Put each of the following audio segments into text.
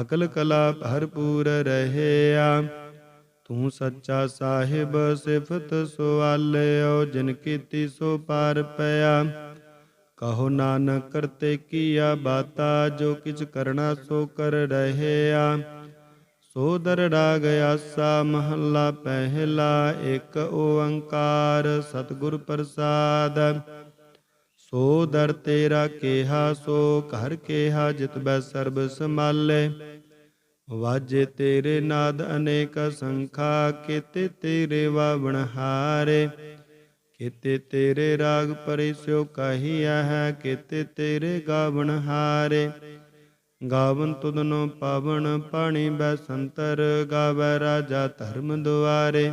ਅਕਲ ਕਲਾ ਭਰਪੂਰ ਰਹਿਆ। ਤੂੰ ਸੱਚਾ ਸਾਹਿਬ, ਸਿਫਤ ਸੁਆਲਿਓ, ਜਿਨ ਕੀਤੀ ਸੋ ਪਾਰ ਪਿਆ। ਕਹੋ ਨਾਨਕ, ਕਰਤੇ ਕੀਆ ਬਾਤਾ, ਜੋ ਕਿਛ ਕਰਨਾ ਸੋ ਕਰ ਰਹਿਆ। ਸੋ ਦਰੜਾ ਗਿਆ ਸਾ ਮਹੱਲਾ ਪਹਿਲਾ, ਇੱਕ ਓੰਕਾਰ ਸਤਿਗੁਰ ਪ੍ਰਸਾਦ। ਸੋ ਦਰ ਤੇਰਾ ਕੇਹਾ, ਸੋ ਘਰ ਕੇਹਾ, ਜਿਤ ਬੈ ਸਰਬ ਸਮਾਲੇ ਵਾਜੇ ਤੇਰੇ ਨਾਦ ਅਨੇਕ ਸੰਖਾ, ਕੀਤੇ ਤੇਰੇ ਵਾਵਣ ਹਾਰੇ। ਕੀਤੇ ਤੇਰੇ ਰਾਗ ਪਰਿਸਿਓ ਕਹੀਆ ਹੈ, ਕੀਤੇ ਤੇਰੇ ਗਾਵਣ ਹਾਰੇ। ਗਾਵਨ ਤੁਧਨੋ ਪਾਵਨ, ਪਾਣੀ ਬੈ ਸੰਤਰ, ਗਾਵੈ ਰਾਜਾ ਧਰਮ ਦੁਆਰੇ।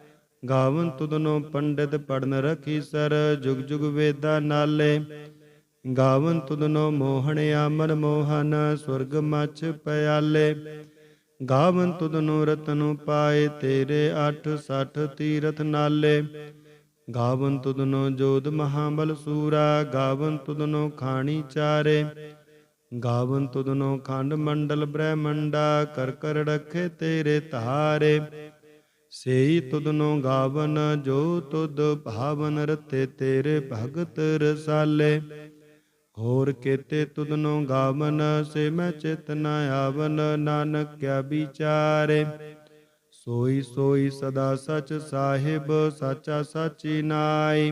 ਗਾਵਨ ਤੁਧਨੋ ਪੰਡਿਤ ਪੜਨ ਰਖੀ ਸਰ, ਜੁਗ ਜੁਗ ਵੇਦਾ ਨਾਲੇ। ਗਾਵਨ ਤੁਧਨੋ ਮੋਹਣਿਆ ਮਨ ਮੋਹਨ ਸੁਰਗ ਮਛ ਪਿਆਲੇ। ਗਾਵਨ ਤੁਧਨੋ ਰਤਨੁ ਪਾਏ ਤੇਰੇ 8 60 ਤੀਰਥ ਨਾਲੇ। ਗਾਵਨ ਤੁਧਨੋ ਜੋਧ ਮਹਾਬਲ ਸੂਰਾ, ਗਾਵਨ ਤੁਧਨੋ ਖਾਣੀ ਚਾਰੇ। ਗਾਵਨ ਤੁਧਨੋ ਖੰਡ ਮੰਡਲ ਬ੍ਰਹਮੰਡਾ, ਕਰ ਕਰ ਰਖੇ ਤੇਰੇ ਧਾਰੇ। ਸੇਈ ਤੁਧਨੋ ਗਾਵਨ, ਜੋ ਤੁਧ ਭਾਵਨ ਰਤੇ ਤੇਰੇ ਭਗਤ ਰਸਾਲੇ। ਹੋਰ ਕੇਤੇ ਤੁਧਨੋ ਗਾਵਨ, ਸੇ ਮੈਂ ਚਿਤ ਆਵਨ, ਨਾਨਕ ਕਿਆ ਵਿਚਾਰੇ। ਸੋਈ ਸੋਈ ਸਦਾ ਸਚ ਸਾਹਿਬ, ਸਾਚਾ ਸਾਚੀ ਨਾਈ।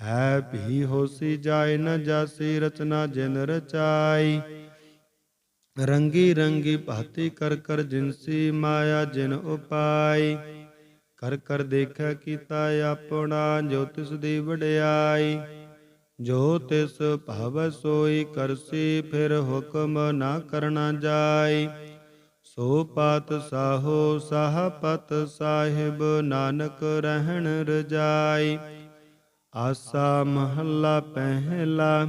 ਹੈ ਭੀ ਹੋਸੀ ਜਾਏ ਨ ਜਾਸੀ ਰਚਨਾ ਜਿਨ ਰਚਾਈ। ਰੰਗੀ ਰੰਗੀ ਭਾਤੀ ਕਰ ਕਰ ਜਿਨਸੀ ਮਾਇਆ ਜਿਨ ਉਪਾਈ। ਕਰ ਕਰ ਦੇਖਿਆ ਕੀਤਾ ਆਪਣਾ, ਜੋ ਤਿਸ ਦੀ ਵਡਿਆਈ। ਜੋ ਤਿਸ ਭਵ ਸੋਈ ਕਰਸੀ, ਫਿਰ ਹੁਕਮ ਨਾ ਕਰਨਾ ਜਾਈ। ਸੋ ਪਤ ਸਾਹੋ ਸਾਹ ਪਤ ਸਾਹਿਬ, ਨਾਨਕ ਰਹਿਣ ਰਜਾਈ। ਆਸਾ ਮਹੱਲਾ ਪਹਿਲਾ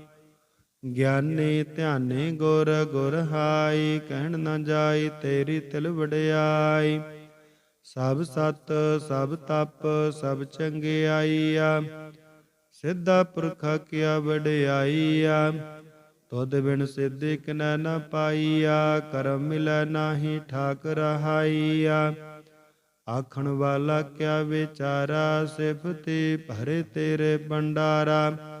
ਗਿਆਨੀ ਧਿਆਨੇ ਗੁਰ ਗੁਰ ਹਾਈ ਕਹਿਣ ਨਾ ਜਾਈ ਤੇਰੀ ਤਿਲ ਵਡਿਆਈ। ਸਭ ਸਤ, ਸਭ ਤਪ, ਸਭ ਚੰਗਿਆਈਆ ਸਿੱਧਾ ਪੁਰਖਾ ਕਿਆ ਵਡਿਆਈਆ। ਤੁਧ ਬਿਨ ਸਿੱਧੀ ਕਿਨੈ ਨ ਪਾਈਆ। ਕਰਮ ਮਿਲੈ ਨਾਹੀ ਠਾਕ ਰਹਾਈਆ ਆਖਣ ਵਾਲਾ ਕਿਆ ਵਿਚਾਰਾ, ਸਿਫਤੀ ਭਰੇ ਤੇਰੇ ਭੰਡਾਰਾ।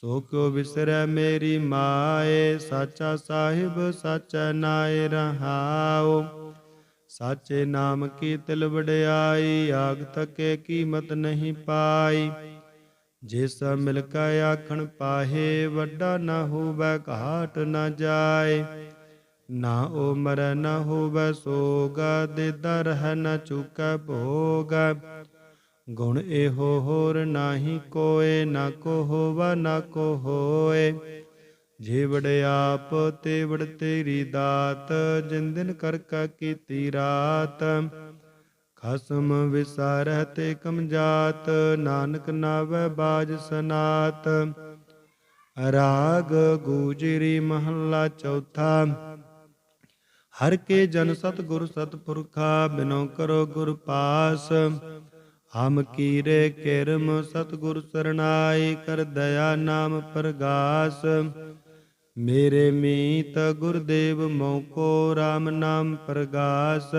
ਸੋ ਕਿਉ ਵਿਸਰੈ ਮੇਰੀ ਮਾਏ, ਸਾਚਾ ਸਾਹਿਬ ਸਾਚਾ ਨਾਇ ਰਹਾਉ। ਸਾਚੇ ਨਾਮ ਕੀ ਤਿਲ ਵਡਿਆਈ, ਆਗ ਤਕੇ ਕੀਮਤ ਨਹੀਂ ਪਾਈ। ਜਿਸ ਮਿਲ ਕੈ ਆਖਣ ਪਾਹੇ, ਵੱਡਾ ਨਾ ਹੋਵੇ ਘਾਟ ਨਾ ਜਾਏ। ਨਾ ਉਹ ਮਰੈ ਨਾ ਹੋਵੇ ਸੋਗ ਦਰ ਹੈ ਨਾ ਚੁਕੈ ਭੋਗ। ਗੁਣ ਇਹੋ ਹੋਰ ਨਾਹੀ ਕੋਏ, ਨਾ ਕੋ ਹੋਵਾ, ਨਾ ਕੋ ਹੋਏ। ਜੇ ਆਪ ਤੇ ਤੇਰੀ ਦਾਤ, ਜਿਨ ਦਿਨ ਕਰ ਕਾ ਕੀਤੀ ਰਾਤ। ਖਸਮ ਵਿਸਾਰਹਿ ਤੇ ਕਮਜਾਤ, ਨਾਨਕ ਨਾਵੈ ਬਾਜ ਸਨਾਤ। ਰਾਗ ਗੂਜਰੀ ਮਹੱਲਾ ਚੌਥਾ। ਹਰ ਕੇ ਜਨ ਸਤ ਗੁਰ ਸਤ ਪੁਰਖਾ ਬਿਨੋ ਕਰੋ ਗੁਰ ਪਾਸ। ਹਮ ਕੀਰੇ ਕਿਰਮ ਸਤ ਗੁਰ ਕਰ ਦਇਆ ਨਾਮ ਪ੍ਰਗਾਸ। ਮੇਰੇ ਮੀਤ ਗੁਰਦੇਵ ਮੋਕੋ RAM ਨਾਮ ਪ੍ਰਗਾਸ।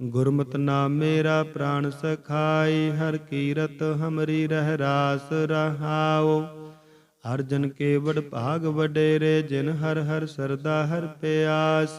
ਗੁਰਮਤਿ ਨਾਮ ਮੇਰਾ ਪ੍ਰਾਣ ਸਖਾਈ, ਹਰ ਕੀਰਤ ਹਮਰੀ ਰਹਿ ਰਾਸ ਰਹਾਓ ਹਰ ਜਨ ਕੇ ਵਡ ਭਾਗ ਵਡੇਰੇ, ਜਿਨ ਹਰ ਹਰ ਸਰਦਾ ਹਰ ਪਿਆਸ।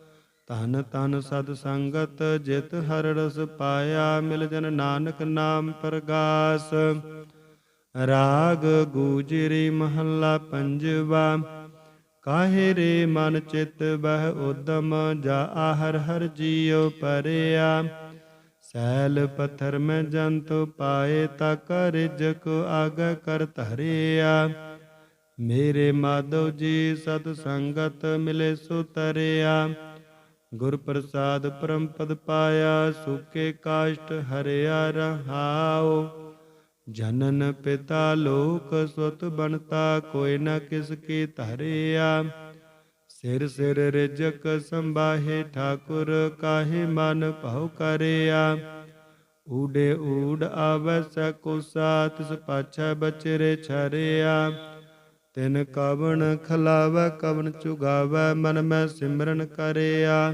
ਤਨ ਤਨ ਸਤ ਸੰਗਤ ਜਿਤ ਹਰ ਰਸ ਪਾਇਆ, ਮਿਲ ਜਨ ਨਾਨਕ ਨਾਮ ਪ੍ਰਗਾਸ। ਰਾਗ ਗੂਜਰੀ ਮਹੱਲਾ ਪੰਜਵਾ, ਕਾਹੇ ਰੇ ਮਨ ਚਿਤ ਬਹਿ ਉਦਮ, ਜਾ ਆਹਰ ਹਰ ਜੀਉ ਪਰਿਆ। ਸੈਲ ਪਥਰ ਮੈਂ ਜੰਤ ਪਾਏ, ਤਾ ਕਰ ਜਕ ਆਗ ਕਰ ਧਰਿਆ। ਮੇਰੇ ਮਾਧਵ ਜੀ ਸਤ ਸੰਗਤ ਮਿਲੇ ਸੋ ਗੁਰ ਪ੍ਰਸਾਦ ਪਰਮ ਪਦ ਪਾਇਆ, ਸੁਕੇ ਕਾਸ਼ਟ ਹਰਿਆ ਰਹਾਉ। ਜਨਨ ਪਿਤਾ ਲੋਕ ਸੁਤ ਬਣਤਾ, ਕੋਈ ਨਾ ਕਿਸ ਕੀ ਧਰਿਆ। ਸਿਰ ਸਿਰ ਰਿਜਕ ਸੰਭਾਹੇ, ਠਾਕੁਰ ਕਾਹੇ ਮਨ ਭਉ ਕਰਿਆ। ਊਡੇ ਊੜ ਆਵੈ ਸਕੋ ਸਾਤ ਤਿਸ ਬਚਰੇ ਛਰਿਆ। ਤਿਨ ਕਵਣ ਖਲਾਵੈ, ਕਵਣ ਚੁਗਾਵੈ, ਮਨ ਮੈਂ ਸਿਮਰਨ ਕਰਿਆ।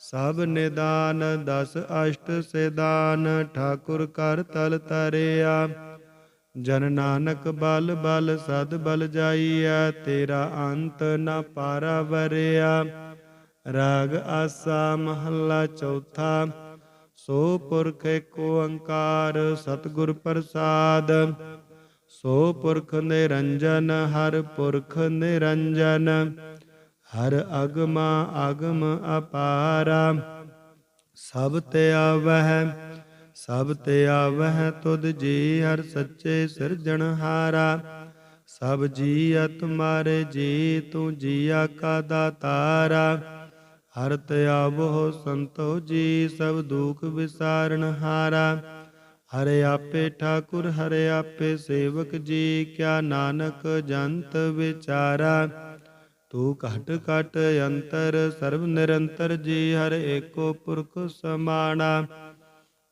ਸਭ ਨਿਦਾਨ, ਦਸ ਅਸ਼ਟ ਸੇਦਾਨ ਠਾਕੁਰ ਕਰ ਤਲ ਤਰਿਆ। ਜਨ ਨਾਨਕ ਬਲ ਬਲ, ਸਦ ਬਲ ਜਾਈਐ, ਤੇਰਾ ਅੰਤ ਨ ਪਾਰਾ ਵਰਿਆ ਰਾਗ ਆਸਾ ਮਹੱਲਾ ਚੌਥਾ, ਸੋ ਪੁਰਖ ਏਕ ਓੰਕਾਰ ਸਤਿਗੁਰ ਪ੍ਰਸਾਦ। ਸੋ ਪੁਰਖ ਨਿਰੰਜਨ, ਹਰ ਪੁਰਖ ਨਿਰੰਜਨ। ਹਰ ਅਗਮ ਅਗਮ ਅਪਾਰਾ। ਸਭ ਤੇ ਆਵਹਿ, ਸਭ ਤੇ ਆਵਹਿ ਤੁਧ ਜੀ, ਹਰ ਸੱਚੇ ਸਿਰਜਣਹਾਰਾ ਸਭ ਜੀ ਤੁਮਾਰੇ ਜੀ, ਤੂੰ ਜੀਆ ਕਾ ਦਾਤਾਰਾ। ਹਰ ਤੇ ਆਵੋ ਸੰਤੋ ਜੀ, ਸਭ ਦੁਖ ਵਿਸਾਰਨ ਹਾਰਾ। ਹਰੇ ਆਪੇ ਠਾਕੁਰ, ਹਰੇ ਆਪੇ ਸੇਵਕ ਜੀ, ਕਿਆ ਨਾਨਕ ਜੰਤ ਵਿਚਾਰਾ। ਤੂੰ ਘਟ ਘਟ ਅੰਤਰ, ਸਰਬ ਨਿਰੰਤਰ ਜੀ, ਹਰ ਏਕੋ ਪੁਰਖ ਸਮਾਣਾ।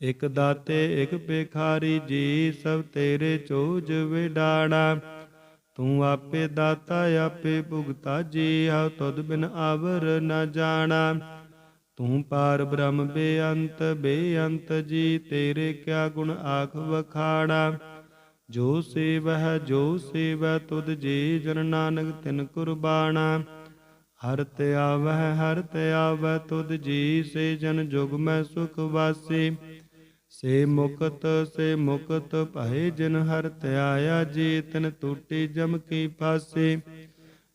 ਇਕ ਦਾਤੇ, ਇਕ ਭਿਖਾਰੀ ਜੀ, ਸਭ ਤੇਰੇ ਚੋਜ ਵਿਡਾਣਾ। ਤੂੰ ਆਪੇ ਦਾਤਾ, ਆਪੇ ਭੁਗਤਾ ਜੀ, ਹਉ ਤੁਧ ਬਿਨ ਆਵਰ ਨ ਜਾਣਾ। ਤੂੰ ਪਾਰ ਬ੍ਰਹਮ ਬੇਅੰਤ ਬੇਅੰਤ ਜੀ, ਤੇਰੇ ਕਿਆ ਗੁਣ ਆਖ ਵਖਾਣਾ ਜੋ ਸੇਵਹਿ, ਜੋ ਸੇਵੈ ਤੁਧ ਜੀ ਜਨ ਨਾਨਕ ਤਿਨ ਕੁਰਬਾਨਾ ਹਰ ਤੇ ਆਵਹਿ, ਹਰ ਤੇ ਆਵੈ ਤੁਧ ਜੀ ਸੇ ਜਨ ਜੁਗ ਮੈਂ ਸੁਖ ਵਾਸੀ। ਸੇ ਮੁਕਤ ਸੇ ਮੁਕਤ, ਭਏ ਜਿਨ ਹਰ ਧਿਆਇਆ ਜੀ, ਤਿਨ ਟੂਟੀ ਜਮ ਕੀ ਫਾਸੀ।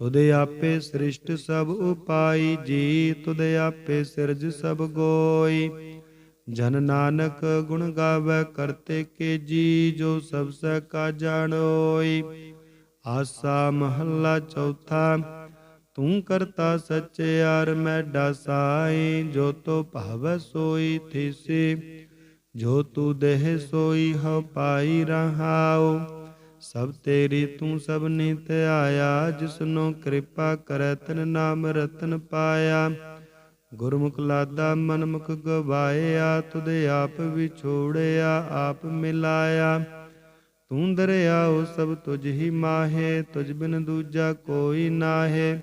ਤੁਧ ਆਪੇ ਸ੍ਰਿਸ਼ਟ ਸਭ ਉਪਾਈ, ਜੀ ਤੁਧ ਆਪੇ ਸਿਰਜ ਸਭ ਗੋਈ। ਜਨ ਨਾਨਕ ਗੁਣ ਗਾਵੇ, ਕਰਤੇ ਕੇ ਜੀ ਜੋ ਸਭ ਸਹਿ ਕਾ ਜਾਣੋਈ ਆਸਾ ਮਹੱਲਾ ਚੌਥਾ, ਤੂੰ ਕਰਤਾ ਸਚਿਆਰ ਮੈਡਾ ਸਾਈ ਜੋ ਤੋ ਭਾਵ ਸੋਈ ਥੀਸੀ, ਜੋ ਤੂ ਦੇਹ ਸੋਈ ਹਉ ਪਾਈ ਰਹਾਉ। ਸਭ ਤੇਰੀ ਤੂੰ ਸਭ ਨਿਤ ਆਇਆ, ਜਿਸਨੋ ਕਿਰਪਾ ਕਰੈ ਤਨ ਨਾਮ ਰਤਨ ਪਾਇਆ। ਗੁਰਮੁਖ ਲਾਦਾ ਮਨਮੁਖ ਗਵਾਇਆ, ਤੁਧ ਆਪ ਵਿਛੋੜਿਆ, ਆਪ ਮਿਲਾਇਆ। ਤੂੰ ਦਰਿਆਓ ਸਭ ਤੁਝ ਹੀ ਮਾਹੇ, ਤੁਝ ਬਿਨ ਦੂਜਾ ਕੋਈ ਨਾਹੇ।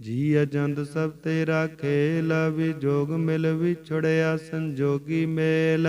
ਜੀ ਅਜੰਦ ਸਭ ਤੇਰਾ ਖੇਲ ਵਿਜੋਗ ਮਿਲ ਵਿਛੜਿਆ ਸੰਜੋਗੀ ਮੇਲ।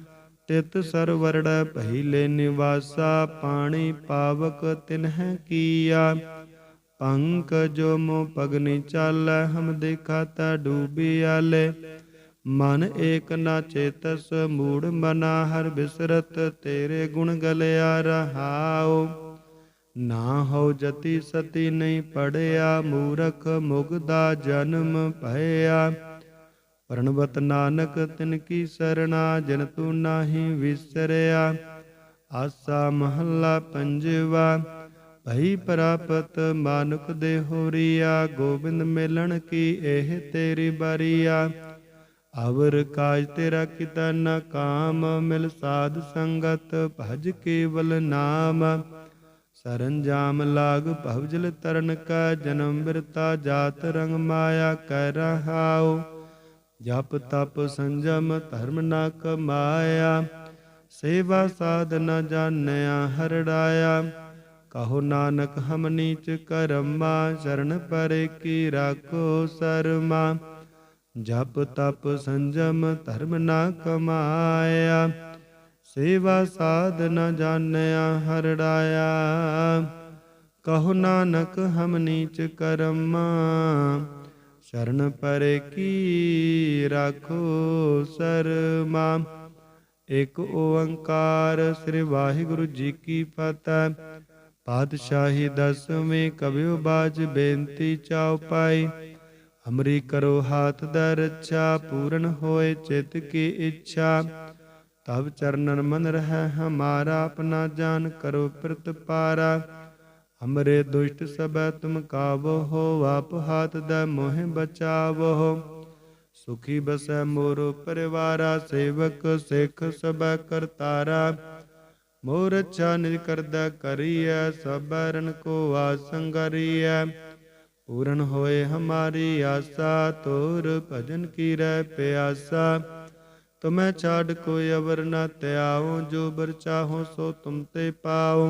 ਤਿਤ ਸਰਵਰੜ ਪਹਿਲੇ ਨਿਵਾਸਾ, ਪਾਣੀ ਪਾਵਕ ਤਿਨਹਿ ਕੀਆ। ਪੰਕ ਜੋ ਮੋ ਪਗਨੀ ਚੱਲ, ਹਮ ਦੇਖਾ ਤਾ ਡੂਬੀ ਆਲੇ। ਮਨ ਏਕ ਨਾ ਚੇਤਸ, ਮੂੜ ਮਨਾ ਹਰ ਬਿਸਰਤ, ਤੇਰੇ ਗੁਣ ਗਲਿਆ ਰਹਾਉ। ਨਾ ਹੋ ਜਤੀ ਸਤੀ ਨਹੀਂ ਪੜਿਆ, ਮੂਰਖ ਮੁਗਦਾ ਜਨਮ ਭਇਆ। ਪਰਣਵਤ ਨਾਨਕ ਤਿਨ ਕੀ ਸਰਣਾ, ਜਨ ਤੂ ਨਾਹੀ ਵਿਸਰਿਆ। ਆਸਾ ਮਹੱਲਾ ਪੰਜਵਾ, ਭਈ ਪ੍ਰਾਪਤ ਮਾਨੁਕ ਦੇ ਹੋਰੀਆ ਗੋਬਿੰਦ ਮਿਲਣ ਕੀ ਇਹ ਤੇਰੀ ਬਰੀਆ। ਅਵਰ ਕਾਜ ਤੇਰਾ ਕਿਤਾ ਨਾ ਕਾਮ, ਮਿਲ ਸਾਧ ਸੰਗਤ ਭਜ ਕੇਵਲ ਨਾਮ। ਸਰਨ ਜਾਮ ਲਾਗ ਭਵਜਲ ਤਰਨ ਕਾ, ਜਨਮ ਬਿਰਤਾ ਜਾਤ ਰੰਗ ਮਾਇਆ ਕਰ ਰਹਾਉ। ਜਪ ਤਪ ਸੰਜਮ ਧਰਮ ਨਾ ਕਮਾਇਆ, ਸੇਵਾ ਸਾਧ ਨ ਜਾਣਿਆ ਹਰੜਾਇਆ। ਕਹੋ ਨਾਨਕ ਹਮ ਨੀਚ ਕਰਮਾ ਸ਼ਰਨ ਪਰੇ ਕੀ ਰਾਖੋ ਸਰਮਾ। ਜਪ ਤਪ ਸੰਜਮ ਧਰਮ ਨਾ ਕਮਾਇਆ, ਸੇਵਾ ਸਾਧ ਨ ਜਾਣਿਆ ਹਰੜਾਇਆ। ਕਹੋ ਨਾਨਕ ਹਮ ਨੀਚ ਕਰਮਾ ਸ਼ਰਨ ਪਰ ਕੀ ਰਾਖੋ ਸਰਮਾ? ਇਕ ਓੰਕਾਰ ਸ੍ਰੀ ਵਾਹਿਗੁਰੂ ਜੀ ਕੀ ਫਤਿਹ। ਪਾਤਸ਼ਾਹੀ ਦਸਵੇਂ ਕਬਿਓ ਬਾਜ ਬੇਨਤੀ ਚਾਉ ਪਾਈ। ਹਮਰੀ ਕਰੋ ਹਾਥ ਦਾ ਰੱਛਾ, ਪੂਰਨ ਹੋਏ ਚਿਤ ਕੀ ਇੱਛਾ। ਤਬ ਚਰਨਨ ਮਨ ਰਹਿ ਹਮਾਰਾ, ਆਪਣਾ ਜਾਨ ਕਰੋ ਪ੍ਰਤਪਾਰਾ। ਹਮਰੇ ਦੁਸ਼ਟ ਸਬੈ ਤੁਮ ਕਾਵੋ ਹੋ, ਆਪ ਹਾਥ ਦਾ ਮੋਹਿ ਬਚਾਵੋ ਸੁਖੀ ਬਸੈ ਮੋਰ ਪਰਿਵਾਰਾ, ਸੇਵਕ ਸਿੱਖ ਸਬੈ ਕਰਤਾਰਾ। ਮੋਰ ਅੱਛਾ ਨਿਜ ਕਰਦਾ ਕਰੀਐ ਸਬਰਨ ਕੋ ਆਸੰਗਰੀਐ ਪੂਰਨ ਹੋਏ ਹਮਾਰੀ ਆਸਾ, ਤੋਰ ਭਜਨ ਕੀ ਰਹਿ ਪਿਆਸਾ। ਤੁਮੈ ਛਾੜ ਕੋਈ ਅਵਰ ਨ ਤਿਆਉ ਜੋ ਬਰ ਚਾਹੋ ਸੋ ਤੁਮ ਤੇ ਪਾਉ।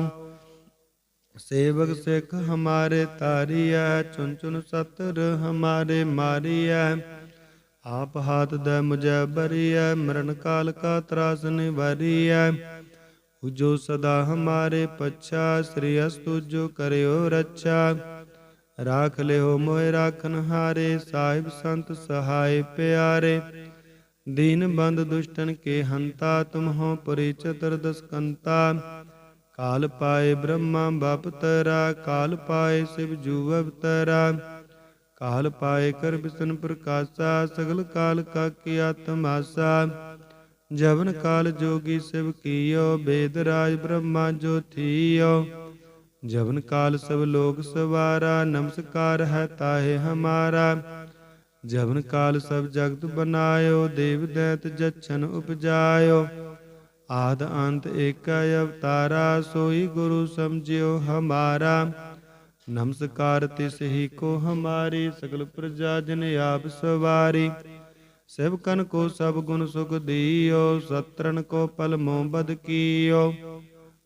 ਸੇਵਕ ਸਿੱਖ ਹਮਾਰੇ ਤਾਰੀਐ ਚੁਨ ਚੁਨ ਸਤਰ ਹਮਾਰੇ ਮਾਰੀਐ ਆਪ ਹਾਥ ਦੇ ਮੁਝੈ ਬਰੀਐ ਮਰਨ ਕਾਲ ਕਾ ਤਰਾਸ ਨਿਵਾਰੀਐ ਜੋ ਸਦਾ ਹਮਾਰੇ ਪਛਾ ਸ੍ਰੀ ਅਸਤੁ ਜੋ ਕਰਿਓ ਰੱਛਾ ਰਾਖ ਲਿਓ ਮੋਹਿ ਰਾਖਨ ਹਾਰੇ ਸਾਹਿਬ ਸੰਤ ਸਹਾਇ ਪਿਆਰੇ ਦੀਨ ਬੰਦ ਦੁਸ਼ਟਨ ਕੇ ਹੰਤਾ ਤੁਮ ਹੋ ਪਰੀ ਚਤੁਰਦਸ ਕਾਲ ਪਾਏ ਬ੍ਰਹਮਾ ਬਾਪ ਤਰਾ, ਕਾਲ ਪਾਏ ਸਿਵ ਜੂ ਅਵਤਰਾ। ਕਾਲ ਪਾਏ ਕਰ ਬਿਸਨ ਪ੍ਰਕਾਸ਼ਾ, ਸਗਲ ਕਾਲ ਕਾ ਕੀ ਆਤਮਾਸਾ। ਜਵਨ ਕਾਲ ਜੋਗੀ ਸਿਵ ਕੀਓ, ਬੇਦ ਰਾਜ ਬ੍ਰਹਮਾ ਜੋਤੀਓ ਜਵਨ ਕਾਲ ਸਭ ਲੋਕ ਸਵਾਰਾ, ਨਮਸਕਾਰ ਹੈ ਤਾਹੇ ਹਮਾਰਾ। ਜਵਨ ਕਾਲ ਸਭ ਜਗਤ ਬਨਾਇਓ, ਦੇਵ ਦੈਤ ਜਛਨ ਉਪਜਾਇਓ। ਆਦ ਅੰਤ ਏਕ ਅਵਤਾਰਾ ਸੋਈ ਗੁਰੂ ਸਮਝਿਓ ਹਮਾਰਾ ਨਮਸਕਾਰ ਤਿਸ ਹੀ ਕੋ ਹਮਾਰੀ ਸਗਲ ਪ੍ਰਜਾ ਜਨ ਆਪ ਸਵਾਰੀ ਸੇਵਕਨ ਕੋ ਸਭ ਗੁਣ ਸੁਖ ਦੀਓ ਸਤਰਨ ਕੋ ਪਲ ਮੋਹ ਬਦ ਕੀਓ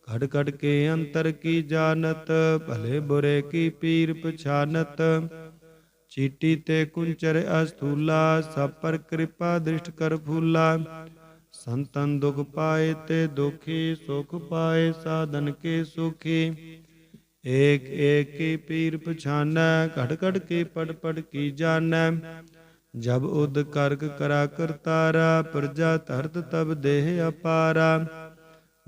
ਘੜ ਘੜ ਕੇ ਅੰਤਰ ਕੀ ਜਾਣਤ ਭਲੇ ਬੁਰੇ ਕੀ ਪੀਰ ਪਛਾਨਤ ਚੀਟੀ ਤੇ ਕੁੰਚਰ ਅਸਤੂਲਾ ਸਭ ਪਰ ਕਿਰਪਾ ਦ੍ਰਿਸ਼ਟ ਕਰ ਫੂਲਾ ਸੰਤਨ ਦੁਖ ਪਾਏ ਤੇ ਦੁਖੀ ਸੁਖ ਪਾਏ, ਸਾਧਨ ਕੇ ਸੁਖੀ। ਏਕ ਏਕ ਕੀ ਪੀਰ ਪਛਾਨੈ, ਘੜ ਘੜ ਕੇ ਪੜ ਪੜ ਕੀ ਜਾਣੈ। ਜਬ ਉਦ ਕਰਕ ਕਰਾ ਕਰਤਾਰਾ, ਪ੍ਰਜਾ ਧਰਤ ਤਬ ਦੇਹ ਅਪਾਰਾ।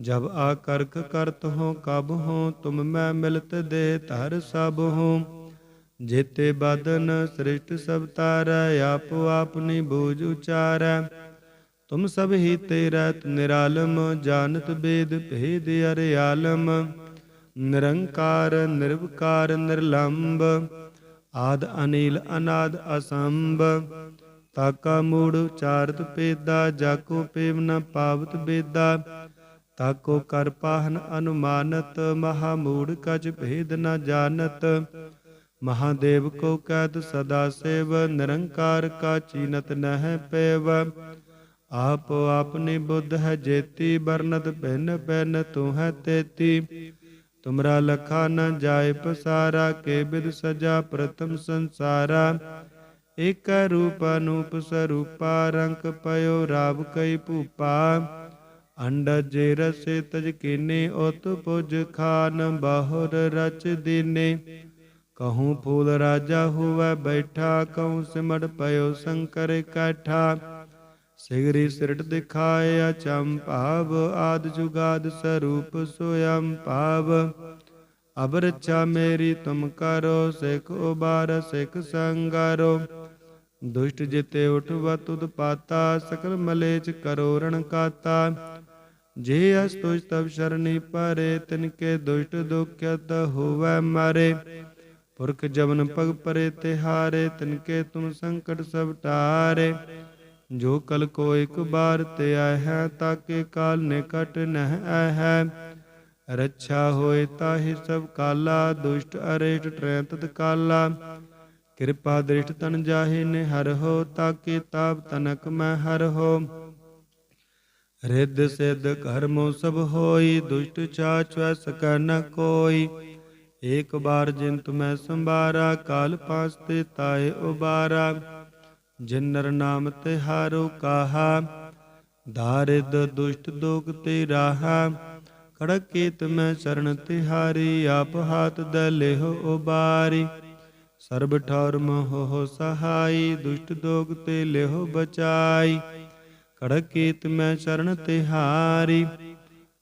ਜਬ ਆ ਕਰਕ ਕਰਤ ਹੋ, ਕਬ ਹੋ, ਤੁਮ ਮੈਂ ਮਿਲਤ ਦੇਹ ਧਰ ਸਭ ਹੋ। ਜੇਤੇ ਬਦਨ ਸ੍ਰਿਸ਼ਟ ਸਭ ਤਾਰੈ, ਆਪ ਆਪਨੀ ਬੂਝ ਉਚਾਰੈ। ਤੁਮ ਸਭ ਹੀ ਤੇਰਾ ਨਿਰਾਲਮ, ਜਾਣਤ ਬੇਦ ਭੇਦ ਅਰਿਆਲਮ ਨਿਰੰਕਾਰ, ਨਿਰਵਕਾਰ ਨਿਰਲੰਭ ਆਦ ਅਨੀਲ, ਅਨਾਦ ਅਸੰਭ। ਤਾਕਾ ਮੂੜ ਉਚਾਰਤ ਪੇਦਾ ਜਾਕੋ ਪੇਵ ਨ ਪਾਵਤ ਬੇਦਾ। ਤਾਕੋ ਕਰ ਪਾਹਨ ਅਨੁਮਾਨਤ, ਮਹਾ ਮੂੜ ਕਜ ਭੇਦ ਨ ਜਾਣਤ। ਮਹਾਦੇਵ ਕੋ ਕੈਦ ਸਦਾ ਸੇਵ, ਨਿਰੰਕਾਰ ਕਾ ਚੀਨਤ ਨਹਿ ਪੇਵ। ਆਪ ਆਪਨੀ ਬੁੱਧ ਹੈ ਜੇਤੀ ਬਰਨਤ ਭਿੰਨ ਭਿੰਨ ਤੂੰ ਹੈ ਤੇਤੀ ਤੁਮਰਾ ਲਖਾ ਨ ਜਾਏ ਪਸਾਰਾ ਕੇ ਬਿਦ ਸਜਾ ਪ੍ਰਥਮ ਸੰਸਾਰਾ ਏਕ ਰੂਪ ਅਨੂਪ ਸਰੂਪਾ ਰੰਗ ਪਇਓ ਰਾਵ ਕਈ ਭੂਪਾ ਅੰਡਜ ਰਸੇ ਤਜ ਕੀਨੇ ਉਤ ਪੁਜ ਖਾਨ ਬਾਹੁਰ ਰਚ ਦੀਨੇ ਕਹੂੰ ਫੂਲ ਰਾਜਾ ਹੋਵੇ ਬੈਠਾ ਕਹੂੰ ਸਿਮੜ ਪਇਓ ਸ਼ੰਕਰ ਇਕੱਠਾ ਸਿਗਰੀ ਸਿਰਟ ਦਿਖਾਏ ਅਚੰਭਾਵ ਆਦ ਜੁਗਾਦ ਸਰੂਪ ਸੋਯੰ ਭਾਵ। ਅਬ ਰੱਛਾ ਮੇਰੀ ਤੁਮ ਕਰੋ, ਸਿਖ ਉਬਾਰ, ਸਿਖ ਸੰਗਾਰੋ। ਦੁਸ਼ਟ ਜਿਤੇ ਉਠਵਾ ਤੁਧ ਪਾਤਾ ਸਕਲ ਮਲੇਚ ਕਰੋ ਰਣ ਕਾਤਾ। ਜੇ ਅਸ ਤੁਜ ਤਬ ਸ਼ਰਣੀ ਪਰੇ, ਤਿਨ ਕੇ ਦੁਸ਼ਟ ਦੁਖਿਤ ਹੋਵੇ ਮਾਰੇ। ਪੁਰਖ ਜਵਨ ਪਗ ਪਰੇ ਤਿਹਾਰੇ, ਤਿਨ ਕੇ ਤੁਮ ਸੰਕਟ ਸਭ ਟਾਰੇ। ਜੋ ਕਲ ਕੋ ਇਕ ਬਾਰ ਤੇ ਆਇ ਹੈ ਤਾਕੇ ਕਾਲ ਨਿਕਟ ਨਹਿ ਆਇ ਹੈ। ਰੱਛਾ ਹੋਏ ਤਾਹਿ ਸਭ ਕਾਲਾ, ਦੁਸ਼ਟ ਅਰੇਟ ਟ੍ਰੈ ਕਾਲਾ। ਕਿਰਪਾ ਦ੍ਰਿਸ਼ਟ ਤਨ ਜਾਹੇ ਨੇ ਹਰ ਹੋ ਤਾਕੇ ਤਾਪ ਤਨਕ ਮੈਂ ਹਰ ਹੋ। ਰਿੱਧ ਸਿੱਧ ਕਰਮੋ ਸਭ ਹੋਈ, ਦੁਸ਼ਟ ਚਾਚਵੈ ਸਕੈ ਨ ਕੋਈ। ਏਕ ਬਾਰ ਜਿੰਤ ਮੈਂ ਸੰਭਾਰਾ, ਕਾਲ ਪਾਸ ਤੇ ਤਾਏ ਉਬਾਰਾ। ਜਿਨ ਨਰ ਨਾਮ ਤੇ ਹਾਰੋ ਕਾਹਾ ਦਾਰਿਦ ਦੁਸ਼ਟ ਦੋਗ ਤੇ ਰਾਹਾ, ਖੜਕ ਕੀਤ ਮੈਂ ਚਰਨ ਤਿਹਾਰੀ ਆਪ ਹਾਥ ਦਲਿਹੁ ਉਬਾਰੀ। ਸਰਬ ਠੌਰ ਮੋਹ ਸਹਾਈ, ਦੁਸ਼ਟ ਦੋਗ ਤੇ ਲਿਹੁ ਬਚਾਈ। ਖੜਕ ਕੀਤ ਮੈਂ ਚਰਨ ਤਿਹਾਰੀ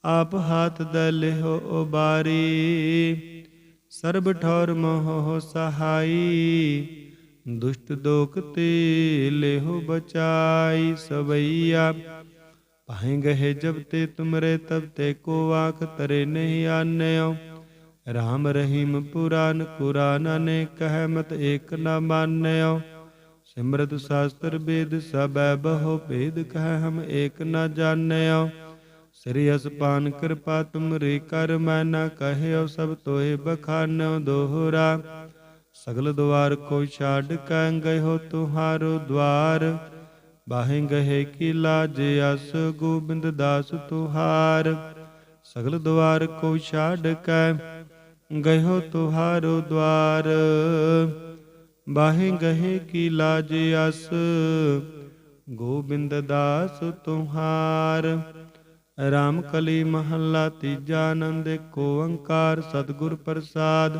ਆਪ ਹਾਥ ਦਲਿਹੁ ਉਬਾਰੀ। ਸਰਬ ਠੌਰ ਮੋਹ ਸਹਾਈ ਦੁਸ਼ਟ ਦੋਖ ਤੇ ਲਿਹੁ ਬਚਾਈ ਸਵਈਆ। ਪਾਹੇ ਗਏ ਜਬ ਤੇ ਤੁਮਰੇ ਤਬ ਤੇ ਕੋ ਆਖ ਤਰੇ ਨਹੀਂ ਆਨਿਓ। ਰਾਮ ਰਹੀਮ ਪੁਰਾਨ ਕੁਰਾਨ ਨੇ ਕਹਿ ਮਤ ਏਕ ਨਾ ਮਾਨਿਓ। ਸਿਮਰਤ ਸ਼ਾਸਤਰ ਵੇਦ ਸਬੈ ਬਹੁ ਭੇਦ ਕਹਿ ਹਮ ਏਕ ਨਾ ਜਾਣਿਓ। ਸ੍ਰੀ ਅਸਪਾਨ ਕਿਰਪਾ ਤੁਮਰੀ ਕਰ ਮੈਂ ਨ ਕਹਿਓ ਸਭ ਤੋਏ ਬਖਾਨਿਓ ਦੋਹਰਾ। ਸਗਲ ਦਵਾਰ ਕੋ ਛਾੜ ਕੈ ਗਇਓ ਤੁਹਾਰੋ ਦਵਾਰ। ਬਾਹੇ ਗਏ ਕੀ ਲਾਜ ਅਸ ਗੋਬਿੰਦ ਦਾਸ ਤੁਹਾਰ। ਸਗਲ ਦਵਾਰ ਕੋ ਛਾੜ ਕੈ ਗਇਓ ਤੁਹਾਰੋ ਦਵਾਰ। ਬਾਹੇ ਗਏ ਕੀ ਲਾਜ ਅਸ ਗੋਬਿੰਦ ਦਾਸ ਤੁਹਾਰ। ਰਾਮ ਕਲੀ ਮਹੱਲਾ ਤੀਜਾ ਆਨੰਦ ਕੋ ਓੰਕਾਰ ਸਤਿਗੁਰ ਪ੍ਰਸਾਦ।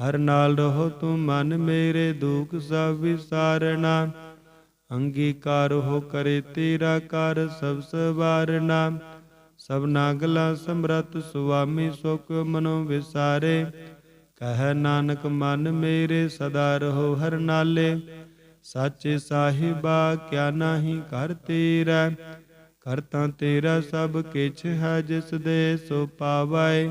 ਹਰ ਨਾਲ ਰਹੋ ਤੂੰ ਮਨ ਮੇਰੇ ਦੁਖ ਸਭ ਵਿਸਾਰਣਾ ਅੰਗੀਕਾਰ ਹੋ ਕਰੇ ਤੇਰਾ ਕਰ ਸਭ ਸਵਾਰਨਾ। ਸਭ ਨਾਗਲਾ ਸਮਰਤ ਸੁਆਮੀ ਸੁਖ ਮਨੋ ਵਿਸਾਰੇ। ਕਹਿ ਨਾਨਕ ਮਨ ਮੇਰੇ ਸਦਾ ਰਹੋ ਹਰ ਨਾਲੇ। ਸਾਚੇ ਸਾਹਿਬਾ ਕਿਆ ਨਾਹੀ ਕਰ ਤੇਰਾ। ਕਰਤਾ ਤੇਰਾ ਸਭ ਕਿਛ ਹੈ ਜਿਸ ਦੇ ਸੋ ਪਾਵੈ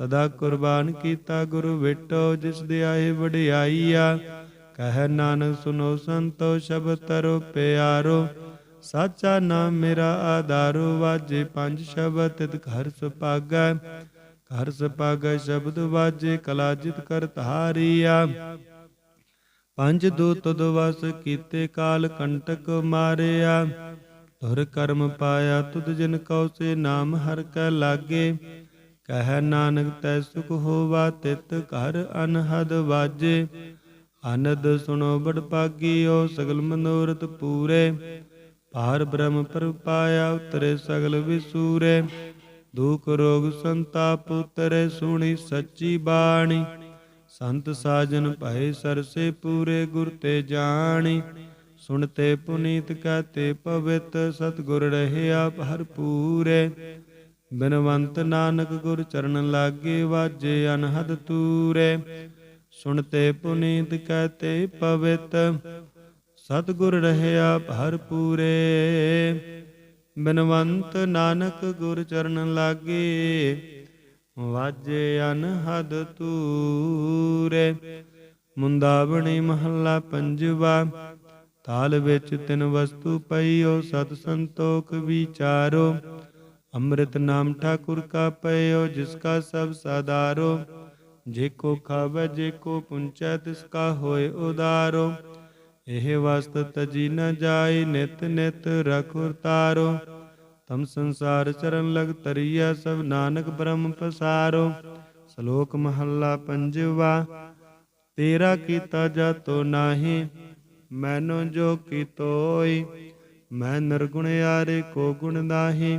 ਸਦਾ ਕੁਰਬਾਨ ਕੀਤਾ ਗੁਰੂ ਵਿਟੋ, ਜਿਸ ਦੇ ਆਏ ਆ ਕਹਿ ਨਾਨਕ ਸੁਨੋ ਸੰਤੋ, ਸ਼ਬਦ ਤਰੋ ਪਿਆਰੋ। ਸਾਚਾ ਨਾਮ ਮੇਰਾ ਆਧਾਰੋ, ਵਾਜੇ ਪੰਜ ਸ਼ਬਦ, ਤਿਤ ਘਰ ਸੁਪਾਗੈ ਘਰ ਸੁਪਾਗੈ ਸ਼ਬਦ ਵਾਜੇ ਕਲਾਜਿਤ ਕਰ ਧਾਰੀਆ। ਪੰਜ ਦੂ ਤੁਧ ਕੀਤੇ ਕਾਲ ਕੰਟਕ ਮਾਰਿਆ। ਤੁਰ ਕਰਮ ਪਾਇਆ ਤੁਧ ਜਿਨ ਕਉ ਸੇ ਨਾਮ ਹਰ ਕੈ ਲਾਗੇ। ਕਹਿ ਨਾਨਕ ਤੈ ਸੁਖ ਹੋਵਾ, ਤਿਤ ਘਰ ਅਨਹਦ ਵਾਜੇ। ਆਨੰਦ ਸੁਣੋ ਬੜ ਪਾਗੀਓ ਸਗਲ ਮਨੋਰਥ ਪੂਰੇ। ਭਾਰ ਬ੍ਰਹਮ ਪਰ ਉਤਰੇ ਸਗਲ ਵਿਸੂਰੇ। ਦੁਖ ਰੋਗ ਸੰਤਾਪ ਉਤਰੇ, ਸੁਣੀ ਸੱਚੀ ਬਾਣੀ। ਸੰਤ ਸਾਜਨ ਭਏ ਸਰਸੇ ਪੂਰੇ, ਗੁਰ ਤੇ ਜਾਣੀ। ਸੁਣਤੇ ਪੁਨੀਤ, ਕਹਤੇ ਪਵਿੱਤ, ਸਤਗੁਰ ਰਹਿਆ ਭਰਪੂਰੇ ਬਿਨਵੰਤ ਨਾਨਕ ਗੁਰ ਚਰਨ ਲਾਗੇ ਵਾਜੇ ਅਨਹਦ ਤੂਰੇ, ਸੁਣਤੇ ਪੁਨੀਤ ਕਹਤੇ ਪਵਿਤ, ਸਤਗੁਰ ਰਹਿਆ ਭਰ ਪੂਰੇ। ਬਿਨਵੰਤ ਨਾਨਕ ਗੁਰ ਚਰਨ ਲਾਗੇ ਵਾਜੇ ਅਨਹਦ ਤੂਰੇ, ਮੁੰਦਾਵਣੀ ਮਹੱਲਾ ਪੰਜਵਾ ਤਾਲ ਵਿੱਚ ਤਿੰਨ ਵਸਤੂ ਪਈਓ, ਸਤ ਸੰਤੋਖ ਵਿਚਾਰੋ। ਅੰਮ੍ਰਿਤ ਨਾਮ ਠਾਕੁਰ ਕਾ ਪਈਓ ਜਿਸ ਕਾ ਸਭ ਸਾਦਾਰੋ ਜੇ ਕੋ ਖਾਵੇ, ਜੇ ਕੋ ਪੁੰਚੈ, ਤਿਸ ਕਾ ਹੋਏ ਉਦਾਰੋ। ਇਹ ਵਸਤ ਤਜੀ ਨ ਜਾਈ ਨਿਤ ਨਿਤ ਰਖੁਰ ਤਾਰੋ ਤਮ ਸੰਸਾਰ ਚਰਨ ਲਗ ਤਰੀਆ ਸਭ ਨਾਨਕ ਬ੍ਰਹਮ ਪਸਾਰੋ। ਸ਼ਲੋਕ ਮਹੱਲਾ ਪੰਜਵਾ, ਤੇਰਾ ਕੀਤਾ ਜਾਤੋ ਨਾਹੀ, ਮੈਨੋ ਜੋ ਕੀਤੋਈ ਮੈਂ ਨਿਰਗੁਣ ਯਾਰੇ ਕੋ ਗੁਣ ਨਾਹੀ।